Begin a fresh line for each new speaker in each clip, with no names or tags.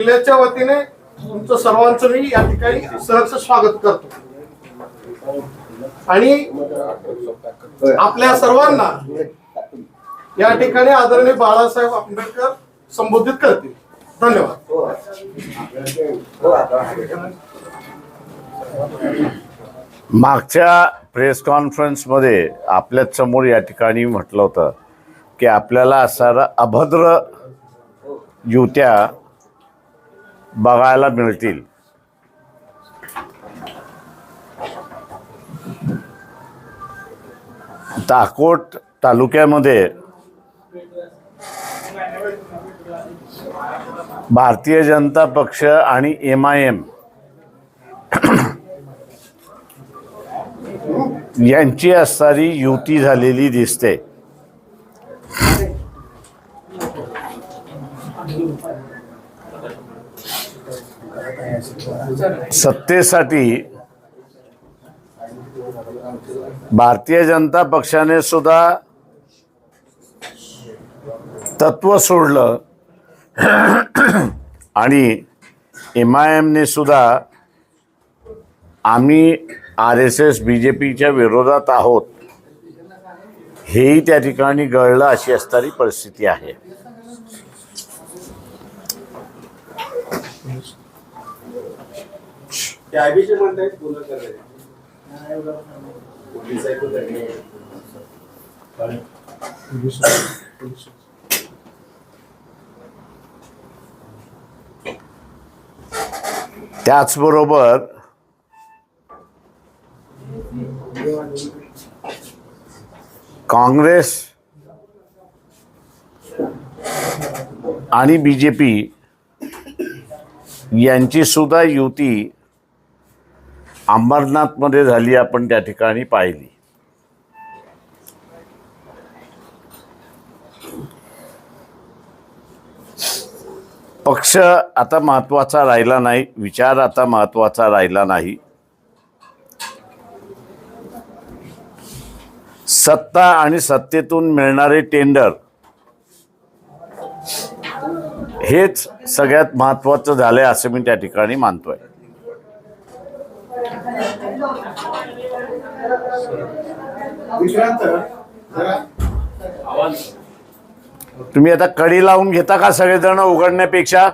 जिल्ह्याच्या वतीने तुमचं सर्वांचं मी या ठिकाणी सहर्ष स्वागत करतो. आणि आपल्या सर्वांना या ठिकाणी आदरणीय बाळासाहेब आंबेडकर संबोधित करतील. धन्यवाद.
मागच्या प्रेस कॉन्फरन्समध्ये आपल्यासमोर या ठिकाणी म्हटलं होतं की आपल्याला असणारा अभद्र युत्या बघायला मिळतील. ताकोट तालुक्यामध्ये भारतीय जनता पक्ष आणि एम आय एम यांची असणारी युती झालेली दिसते. सत्तेसाठी भारतीय जनता पक्षाने सुद्धा तत्व सोडलं. आणि एम आय एमने सुद्धा आम्ही R S S B J पीच्या विरोधात आहोत. हेही त्या ठिकाणी गळलं अशी असणारी परिस्थिती आहे.
त्याविषयी म्हणतायत बोलत करायचं पोलीस आहे तो त्यांनी
त्याचबरोबर काँग्रेस आणि बी जे पी यांची सुद्धा युती अंबरनाथमध्ये झाली आपण त्या ठिकाणी पाहिली. पक्ष आता महत्त्वाचा राहिला नाही विचार आता महत्त्वाचा राहिला नाही. सत्ता आणि सत्तेतून मिळणारे टेंडर हेच सगळ्यात महत्वाचं झालंय असं मी त्या ठिकाणी मानतोय. तुम्ही आता कडी लावून घेता का सगळेजण उघडण्यापेक्षा?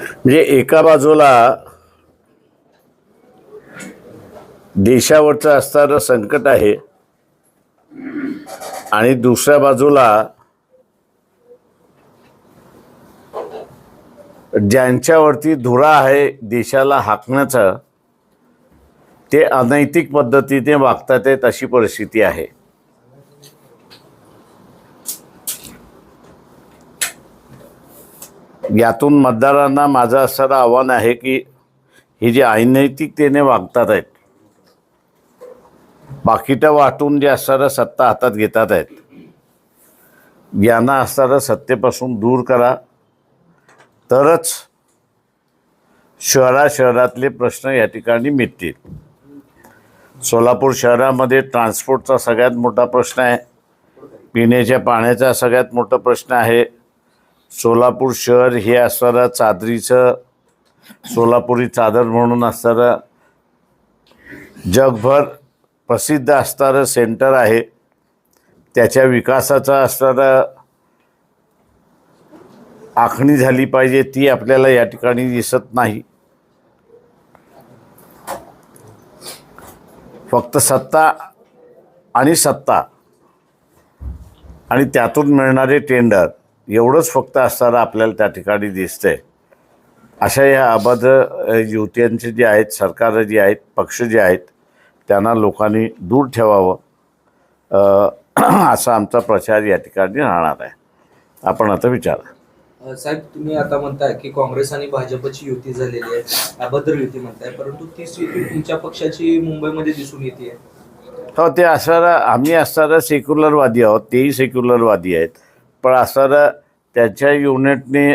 म्हणजे एका बाजूला देशावरचं असणारं संकट आहे आणि दुसऱ्या बाजूला ज्यांच्यावरती धुरा आहे देशाला हाकण्याचं ते अनैतिक पद्धतीने वागतात आहेत अशी परिस्थिती आहे. यातून मतदारांना माझं असणारं आव्हान आहे की हे जे अनैतिकतेने वागतात आहेत बाकीचं वाटून जे असणारं सत्ता हातात घेतात आहेत यांना असणारं सत्तेपासून दूर करा. तरच शहरा शहरातले प्रश्न या ठिकाणी मिटतील. सोलापूर शहरामध्ये ट्रान्सपोर्टचा सगळ्यात मोठा प्रश्न आहे. पिण्याच्या पाण्याचा सगळ्यात मोठा प्रश्न आहे. सोलापूर शहर हे असणारं चादरीचं सोलापुरी चादर म्हणून असणारं जगभर प्रसिद्ध असणारं सेंटर आहे. त्याच्या विकासाचा असणारा आखणी झाली पाहिजे ती आपल्याला या ठिकाणी दिसत नाही. फक्त सत्ता आणि सत्ता आणि त्यातून मिळणारे टेंडर. एवढंच फक्त असताना आपल्याला त्या ठिकाणी दिसतंय. अशा या अभद्र अ, युत्यांचे जे आहेत सरकारं जी आहेत पक्ष जे आहेत त्यांना लोकांनी दूर ठेवावं. असा आमचा प्रचार या ठिकाणी राहणार आहे. आपण आता विचारा.
साहेब तुम्ही आता म्हणताय की काँग्रेस आणि भाजपची युती झालेली आहे अभद्र युती म्हणताय परंतु तीच युती तुमच्या पक्षाची मुंबईमध्ये दिसून येते.
हो ते असणारा आम्ही असणारा सेक्युलरवादी आहोत तेही सेक्युलरवादी आहेत. पण असणारा त्याच्या युनिटने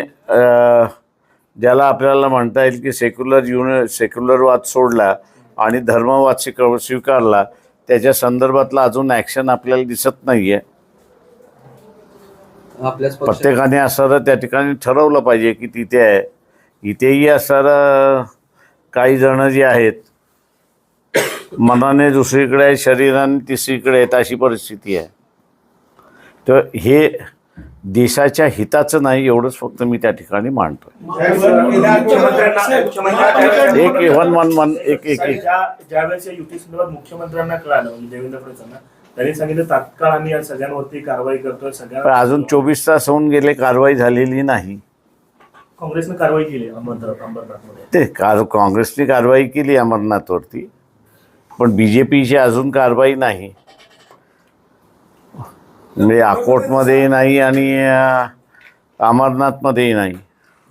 ज्याला आपल्याला म्हणता येईल की सेक्युलर युनिट सेक्युलरवाद सोडला आणि धर्मवाद स्वीक स्वीकारला त्याच्या संदर्भातला अजून ॲक्शन आपल्याला दिसत नाही आहे प्रत्येकाने असणारं त्या ठिकाणी ठरवलं पाहिजे की तिथे आहे. इथेही असणारं काही जण जे आहेत मनाने दुसरीकडे आहे शरीराने तिसरीकडे आहेत अशी परिस्थिती आहे. तर हे देशाच्या हिताचं नाही एवढंच फक्त मी त्या ठिकाणी मांडतो एक वन वन वन एक एक एक.
ज्या- ज्यावेळेस युती संदर्भात मुख्यमंत्र्यांना कळालं म्हणजे देवेंद्र फडणवीसांना त्यांनी सांगितलं तात्काळ आम्ही या सगळ्यांवरती कारवाई करतोय सगळ्या
अजून चोवीस तास होऊन गेले कारवाई झालेली नाही.
काँग्रेसनं कारवाई केली अमरनाथ अंबरनाथमध्ये.
ते कार काँग्रेसने कारवाई केली अमरनाथवरती पण बी जे पीची अजून कारवाई नाही. म्हणजे अकोटमध्येही नाही आणि अमरनाथमध्येही नाही.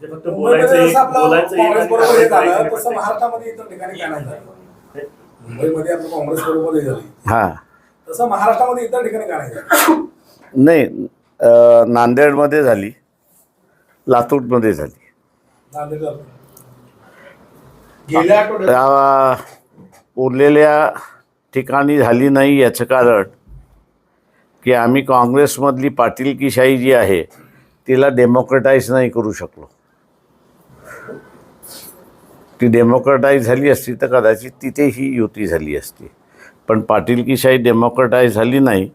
जे फक्त बोलायचं एक बोलायचं एक आणि
झालं
करायची
तसं
नाही.
महाराष्ट्रामध्ये इतर ठिकाणी काय नाही झालं. मुंबईमध्ये आपलं काँग्रेस बरोबर झाली
हां.
तसं महाराष्ट्रामध्ये इतर ठिकाणी काय नाही झालं.
नाही अं, नांदेडमध्ये झाली लातूरमध्ये झाली.
गेल्या आठवड्यात
उरलेल्या ठिकाणी झाली नाही याचं कारण की आम्ही काँग्रेसमधली पाटीलकीशाही जी आहे तिला डेमोक्रेटाईज नाही करू शकलो. ती डेमोक्रेटाईज झाली असती तर कदाचित तिथेही युती झाली असती. पण पाटीलकीशाही डेमोक्रेटाईज झाली नाही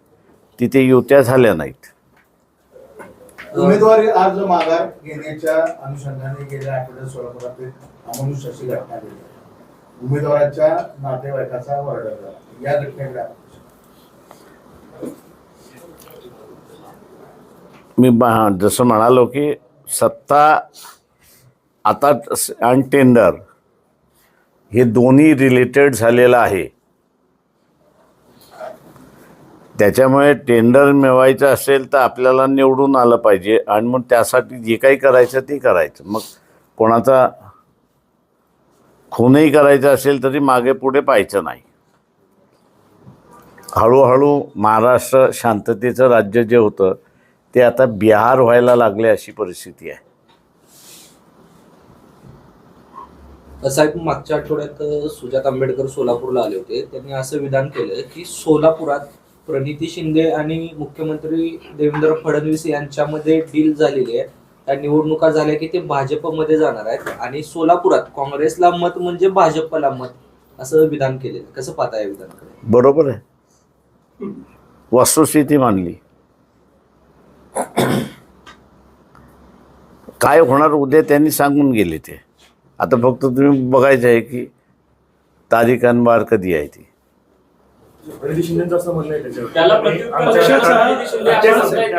तिथे युत्या झाल्या नाहीत.
उमेदवारी अर्ज माघार घेण्याच्या अनुषंगाने गेल्या आठवड्यात सोलापुरात एक अशी घटना घडली. उमेदवाराच्या नातेवाईकाचा ऑर्डर झाला. या घटनेकडे
मी बा जसं म्हणालो की सत्ता आता आणि टेंडर हे दोन्ही रिलेटेड झालेलं आहे. त्याच्यामुळे टेंडर मिळवायचं असेल तर आपल्याला निवडून आलं पाहिजे आणि मग त्यासाठी जे काही करायचं ते करायचं. मग कोणाचा खूनही करायचा असेल तरी मागे पुढे पाहायचं नाही. हळूहळू महाराष्ट्र शांततेचं राज्य जे होतं ते आता बिहार व्हायला लागले अशी परिस्थिती आहे.
साहेब मागच्या आठवड्यात सुजात आंबेडकर सोलापूरला आले होते. त्यांनी असं विधान केलं की सोलापुरात प्रणिती शिंदे आणि मुख्यमंत्री देवेंद्र फडणवीस यांच्यामध्ये डील झालेली आहे. त्या निवडणुका झाल्या की ते भाजपमध्ये जाणार आहेत आणि सोलापुरात काँग्रेसला मत म्हणजे भाजपला मत असं विधान केलेलं. कसं पाहता या विधानाकडे?
बरोबर आहे. वस्तुस्थिती मानली. काय होणार उद्या त्यांनी सांगून गेले ते. आता फक्त तुम्ही बघायचं आहे की तारीख अनवार कधी आहे ती.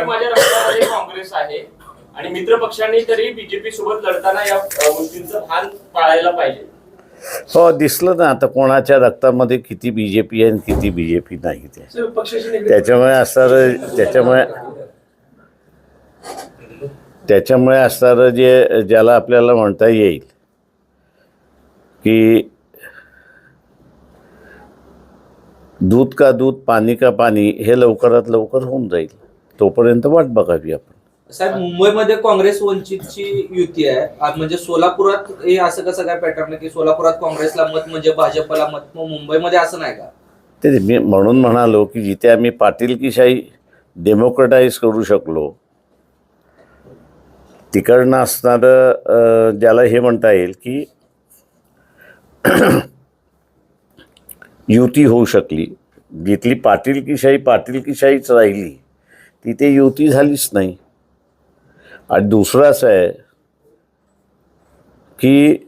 काँग्रेस आहे. आणि मित्र पक्षांनी तरी बीजेपी सोबत लढताना या गोष्टींचं भान पाळायला पाहिजे.
हो दिसलं ना आता कोणाच्या रक्तामध्ये किती बी जे पी आहे आणि किती बी जे पी नाही ते. त्याच्यामुळे असणारं त्याच्यामुळे त्याच्यामुळे असणारं जे ज्याला आपल्याला म्हणता येईल की दूध का दूध पाणी का पाणी हे लवकरात लवकर होऊन जाईल. तोपर्यंत वाट बघावी आपण.
साहेब मुंबईमध्ये काँग्रेस वंचितची युती आहे. म्हणजे सोलापुरात हे असं कसं काय पॅटर्न की सोलापुरात काँग्रेसला मत म्हणजे भाजपला मत मग मुंबईमध्ये असं नाही का?
ते मी म्हणून म्हणालो की जिथे आम्ही पाटीलकीशाही डेमोक्रेटाईज करू शकलो तिकडनं असणारं ज्याला हे म्हणता येईल की युती होऊ शकली. जिथली पाटीलकीशाही पाटीलकीशाहीच राहिली तिथे युती झालीच नाही. आणि दुसरं असं आहे की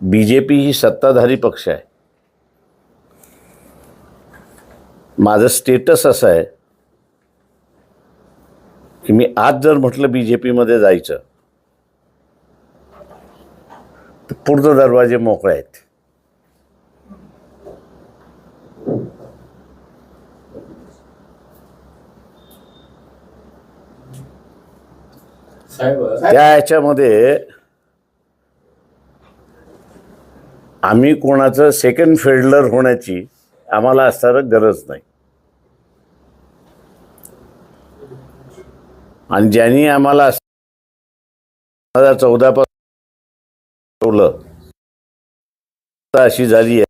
बी जे पी ही सत्ताधारी पक्ष आहे. माझं स्टेटस असं आहे की मी आज जर म्हटलं बी जे पीमध्ये जायचं तर पूर्ण दरवाजे मोकळे आहेत.
साहेब
त्या ह्याच्यामध्ये आम्ही कोणाचं सेकंड फिल्डर होण्याची आम्हाला असणारं गरज नाही. आणि ज्यांनी आम्हाला दोन हजार चौदा पासून अशी झाली आहे.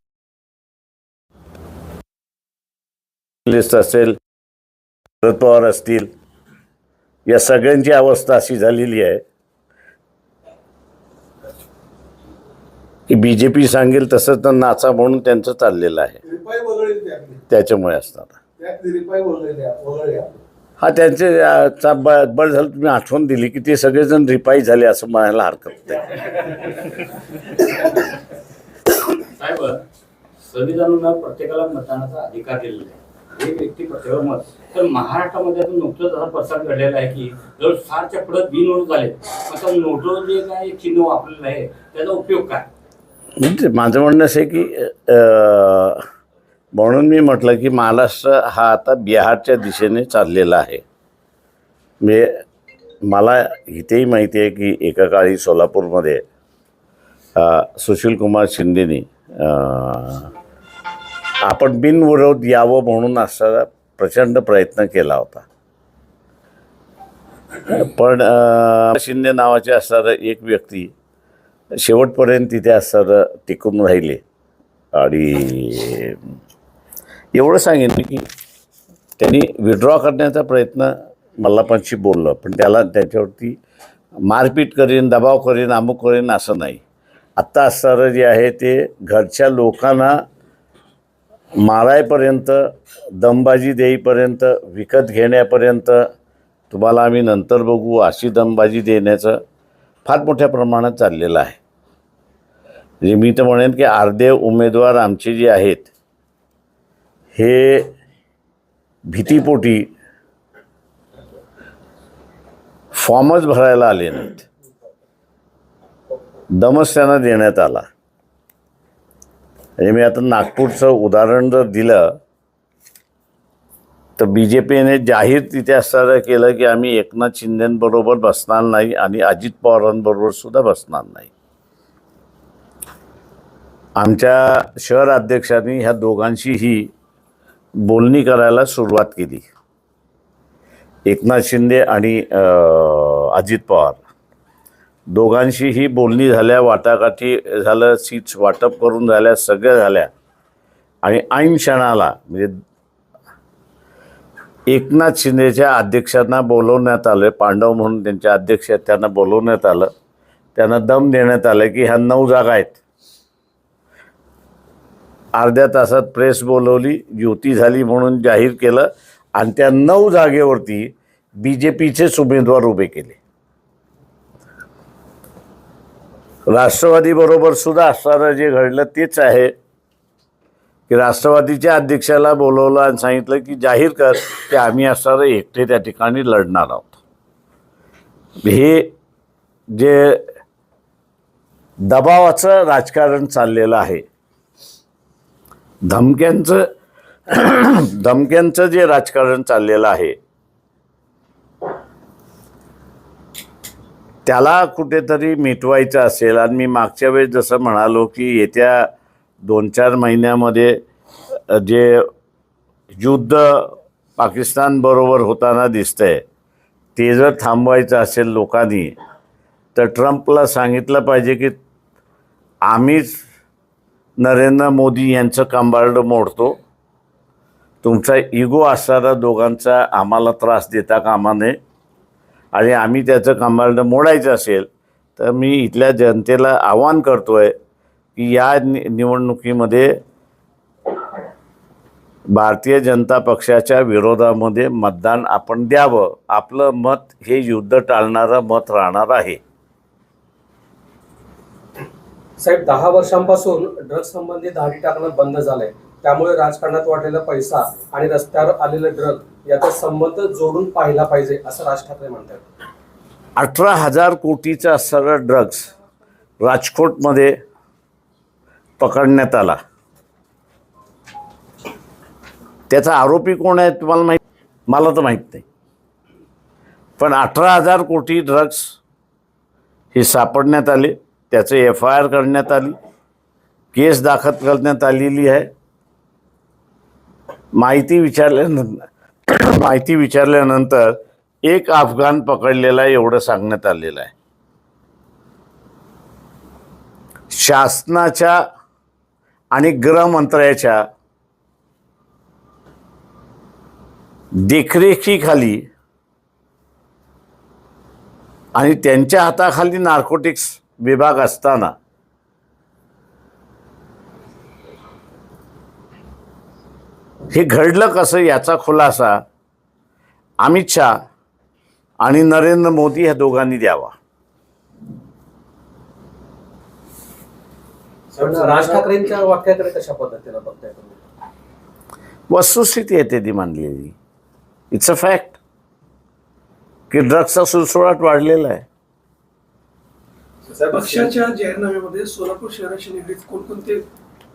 लिस्ट असेल शरद पवार असतील या सगळ्यांची अवस्था अशी झालेली आहे. की बी जे पी सांगेल तसं तर नाचा म्हणून त्यांचं चाललेलं आहे. त्याच्यामुळे असणार. हा त्यांचे चा ब- बळ झालं तुम्ही आठवण दिली की ते सगळेजण रिपाई झाले असं म्हणायला हरकत नाही.
साहेब संविधानानं प्रत्येकाला मतदानाचा अधिकार दिलेला आहे. एक व्यक्ती प्रत्येकावर मत. तर महाराष्ट्रामध्ये आता नुकतंच असा प्रसार घडलेला आहे की जवळ फारच्या पुढे बिननोट झाले आता नोटवर जे काय चिन्ह वापरलेलं आहे त्याचा उपयोग काय?
म्हणजे माझं म्हणणं असं आहे की म्हणून मी म्हटलं की महाराष्ट्र हा आता बिहारच्या दिशेने चाललेला आहे. मी मला इथेही माहिती आहे की एका काळी सोलापूरमध्ये सुशीलकुमार शिंदेनी आपण बिनविरोध यावं म्हणून असा प्रचंड प्रयत्न केला होता. पण शिंदे नावाचे असणारं एक व्यक्ती शेवटपर्यंत तिथे असणारं टिकून राहिले. आणि एवढं सांगेन की त्यांनी विड्रॉ करण्याचा प्रयत्न मल्लापांशी बोललं पण त्याला त्याच्यावरती मारपीट करीन दबाव करीन अमुक करीन असं नाही. आत्ता असणारं जे आहे ते घरच्या लोकांना मारायपर्यंत दमबाजी देईपर्यंत विकत घेण्यापर्यंत तुम्हाला आम्ही नंतर बघू अशी दमबाजी देण्याचं फार मोठ्या प्रमाणात चाललेलं आहे. म्हणजे मी तर म्हणेन की अर्धे उमेदवार आमचे जे आहेत हे भीतीपोटी फॉर्मच भरायला आले नाहीत. दमस त्यांना देण्यात आला. म्हणजे मी आता नागपूरचं उदाहरण जर दिलं तर बी जे पीने जाहीर तिथे असं केलं की आम्ही एकनाथ शिंदेबरोबर बसणार नाही आणि अजित पवारांबरोबर सुद्धा बसणार नाही. आमच्या शहर अध्यक्षांनी ह्या दोघांशीही बोलणी करायला सुरुवात केली. एकनाथ शिंदे आणि अजित पवार. दोघांशी ही बोलणी झाल्या वाटाघाटी झालं सीट्स वाटप करून झाल्या सगळ्या झाल्या. आणि ऐन क्षणाला म्हणजे एकनाथ शिंदेच्या अध्यक्षांना बोलवण्यात आलं पांडव म्हणून त्यांच्या अध्यक्ष त्यांना बोलवण्यात आलं. त्यांना दम देण्यात आलं की ह्या नऊ जागा आहेत. अर्ध्या तासात प्रेस बोलवली युती झाली म्हणून जाहीर केलं आणि त्या नऊ जागेवरती बी जे पीचेच उमेदवार उभे केले. राष्ट्रवादीबरोबर सुद्धा असणारं जे घडलं तेच आहे. की राष्ट्रवादीच्या अध्यक्षाला बोलवलं आणि सांगितलं की जाहीर कर की आम्ही असणारं एकटे त्या ठिकाणी लढणार आहोत. हे जे दबावाचं राजकारण चाललेलं आहे. धमक्यांचं धमक्यांचं जे राजकारण चाललेलं आहे त्याला कुठेतरी मिटवायचं असेल. आणि मी मागच्या वेळेस जसं म्हणालो की येत्या दोन चार महिन्यामध्ये जे युद्ध पाकिस्तानबरोबर होताना दिसतंय ते जर थांबवायचं असेल लोकांनी तर ट्रम्पला सांगितलं पाहिजे की आम्हीच नरेंद्र मोदी यांचं कंबार्ड मोडतो. तुमचा इगो असणारा दोघांचा आम्हाला त्रास देता कामा नये. आणि आम्ही त्याचं कंबार्ड मोडायचं असेल तर मी इथल्या जनतेला आवाहन करतो आहे की या नि निवडणुकीमध्ये भारतीय जनता पक्षाच्या विरोधामध्ये मतदान आपण द्यावं. आपलं मत हे युद्ध टाळणारं मत राहणार आहे.
साहेब दहा वर्षांपासून ड्रग्ज संबंधी दाढी टाकणं बंद झालंय. त्यामुळे राजकारणात वाढलेला पैसा आणि रस्त्यावर आलेले ड्रग याचा संबंध जोडून पाहिला पाहिजे असं राज ठाकरे म्हणतात.
अठरा हजार कोटीचा असणारा ड्रग्ज राजकोटमध्ये पकडण्यात आला. त्याचा आरोपी कोण आहे तुम्हाला माहीत? मला तर माहीत नाही. पण अठरा हजार कोटी ड्रग्ज हे सापडण्यात आले. त्याचे एफ आय आर करण्यात आली. केस दाखल करण्यात आलेली आहे. माहिती विचारल्यानंतर माहिती विचारल्यानंतर एक अफगाण पकडलेला आहे एवढं सांगण्यात आलेलं आहे. शासनाच्या आणि गृहमंत्र्याच्या देखरेखीखाली आणि त्यांच्या हाताखाली नार्कोटिक्स विभाग असताना. हे घडलं कसं याचा खुलासा अमित शहा आणि नरेंद्र मोदी ह्या दोघांनी द्यावा.
राज ठाकरेंच्या वाक्याकडे कशा पद्धतीनं बघताय
वस्तुस्थिती आहे त्यांनी मांडलेली इट्स अ फॅक्ट की ड्रग्सचा सुळसुळाट वाढलेला आहे.
पक्षाच्या जाहीरनाम्यामध्ये सोलापूर शहराशी निगडीत कोणकोणते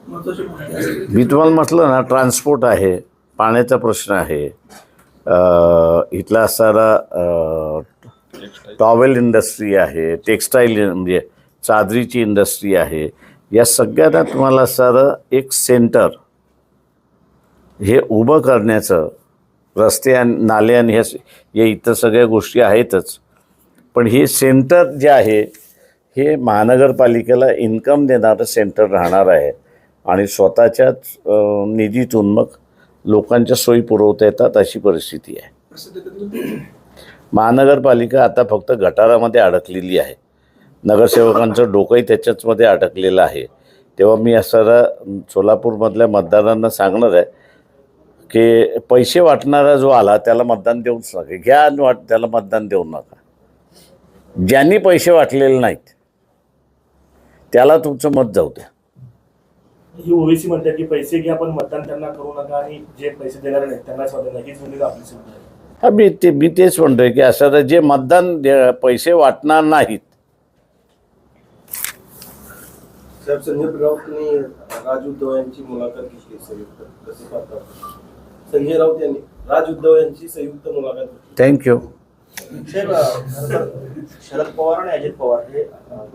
महत्त्वाचे मुद्दे असतील
मी तुम्हाला म्हटलं ना ट्रान्सपोर्ट आहे पाण्याचा प्रश्न आहे अ, इथला असणारा टॉवेल इंडस्ट्री आहे टेक्स्टाईल म्हणजे चादरीची इंडस्ट्री आहे या सगळ्यांना तुम्हाला असणारं एक सेंटर हे उभं करण्याचं रस्ते आणि नाले आणि ह्या या इतर सगळ्या गोष्टी आहेतच. पण हे सेंटर जे आहे हे महानगरपालिकेला इन्कम देणारं सेंटर राहणार आहे आणि स्वतःच्याच निधीतून मग लोकांच्या सोयी पुरवता येतात अशी परिस्थिती आहे. महानगरपालिका आता फक्त गटारामध्ये अडकलेली आहे. नगरसेवकांचं डोकंही त्याच्याचमध्ये अडकलेलं आहे. तेव्हा मी असणारा सोलापूरमधल्या मतदारांना सांगणार आहे की पैसे वाटणारा जो आला त्याला मतदान देऊच नका. घ्या आणि वाट त्याला मतदान देऊ नका. ज्यांनी पैसे वाटलेले नाहीत त्याला तुमचं मत जाऊ द्या.
ही ओबीसी म्हणतात की पैसे घ्या पण मतदान त्यांना करू नका आणि जे पैसे देणार त्यांनाच मतदान द्या. हीच भूमिका आपली सिद्ध आहे.
हा मी ते मी तेच म्हणतोय की असं जे मतदान दे- पैसे वाटणार नाहीत.
साहेब संजय राऊतनी राज उद्धव यांची मुलाखत घेतली संयुक्त. कसे पाहता संजय राऊत यांनी राज उद्धव यांची संयुक्त मुलाखत घेतली.
थँक्यू
शरद पवार आणि अजित पवार हे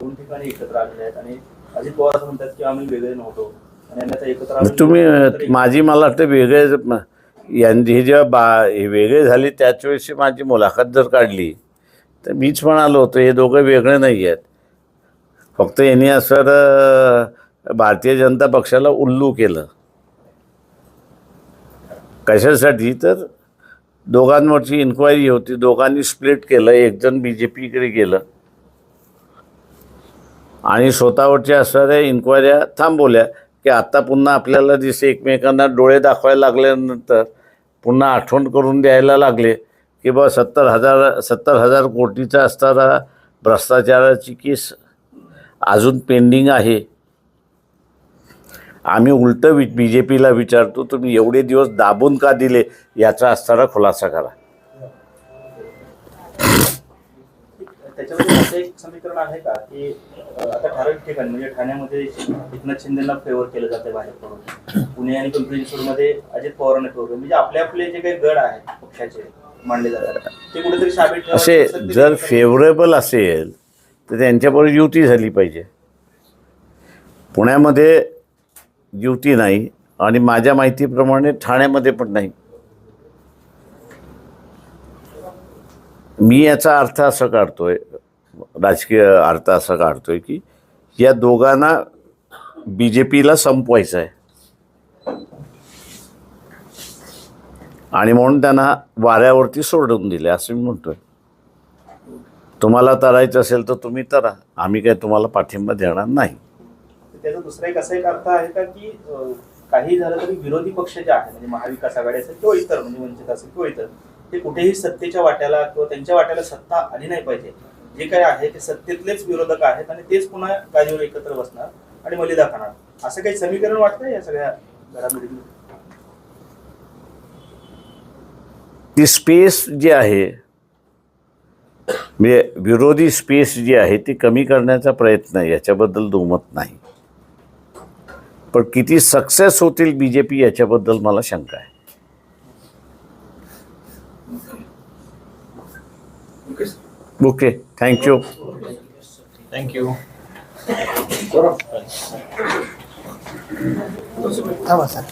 दोन ठिकाणी एकत्र आलेले आहेत आणि अजित पवार असं म्हणतात की आम्ही वेगळे नव्हतो आणि एकत्र.
तुम्ही माझी मला वाटतं वेगळे यांची हे जेव्हा बा हे वेगळे झाले त्याच वेळेस माझी मुलाखत जर काढली तर मीच म्हणालो होतो हे दोघं वेगळे नाही आहेत फक्त यांनी असं भारतीय जनता पक्षाला उल्लू केलं कशासाठी तर दोघांवरची इन्क्वायरी होती. दोघांनी स्प्लिट केलं. एकजण बी जे पीकडे गेलं. आणि स्वतःवरच्या असणाऱ्या इन्क्वायऱ्या थांबवल्या की आत्ता पुन्हा आपल्याला दिसे एकमेकांना डोळे दाखवायला लागल्यानंतर पुन्हा आठवण करून द्यायला लागले की बा सत्तर हजार सत्तर हजार कोटीचा असणारा भ्रष्टाचाराची केस अजून पेंडिंग आहे. आम्ही उलटं वि बी जे पीला विचारतो तुम्ही एवढे दिवस दाबून का दिले? याचा असणारा खुलासा करा.
त्याच्यामध्ये असं एक समीकरण आहे का की आता ठराविक ठिकाणी म्हणजे ठाण्यामध्ये एकनाथ शिंदेना फेवर केलं जाते भाजपकडून. पुणे आणि पिंपरी चिंचवडमध्ये अजित पवारांना फेवर म्हणजे आपले आपले जे काही गड आहेत पक्षाचे मांडले जातात ते कुठेतरी साबित ठेवायचे
असे जर फेवरेबल असेल तर त्यांच्याबरोबर युती झाली पाहिजे. पुण्यामध्ये युती नाही आणि माझ्या माहितीप्रमाणे ठाण्यामध्ये पण नाही. मी याचा अर्थ असं काढतोय राजकीय अर्थ असा काढतोय की या दोघांना बी जे पीला संपवायचं आहे आणि म्हणून त्यांना वाऱ्यावरती सोडून दिले असं मी म्हणतोय. तुम्हाला तरायचं असेल तर तुम्ही तरा. आम्ही काय तुम्हाला पाठिंबा देणार नाही.
त्याचा दुसरा एक असा एक अर्थ आहे का की काही झालं तरी विरोधी पक्ष जे आहे म्हणजे महाविकास आघाडी असेल किंवा इतर म्हणजे वंचित असेल किंवा इतर ते कुठेही सत्तेच्या वाट्याला किंवा त्यांच्या वाट्याला सत्ता आली नाही पाहिजे. जे काही आहे ते सत्तेतलेच विरोधक आहेत आणि तेच पुन्हा गादीवर एकत्र बसणार आणि मलिदा खाणार असं काही समीकरण वाटतं या सगळ्या घडामोडी?
ती स्पेस जी आहे म्हणजे विरोधी स्पेस जी आहे ती कमी करण्याचा प्रयत्न आहे याच्याबद्दल दुमत नाही. पण किती सक्सेस होतील बी जे पी याच्याबद्दल मला शंका आहे. Okay thank you
thank you
थांबा सर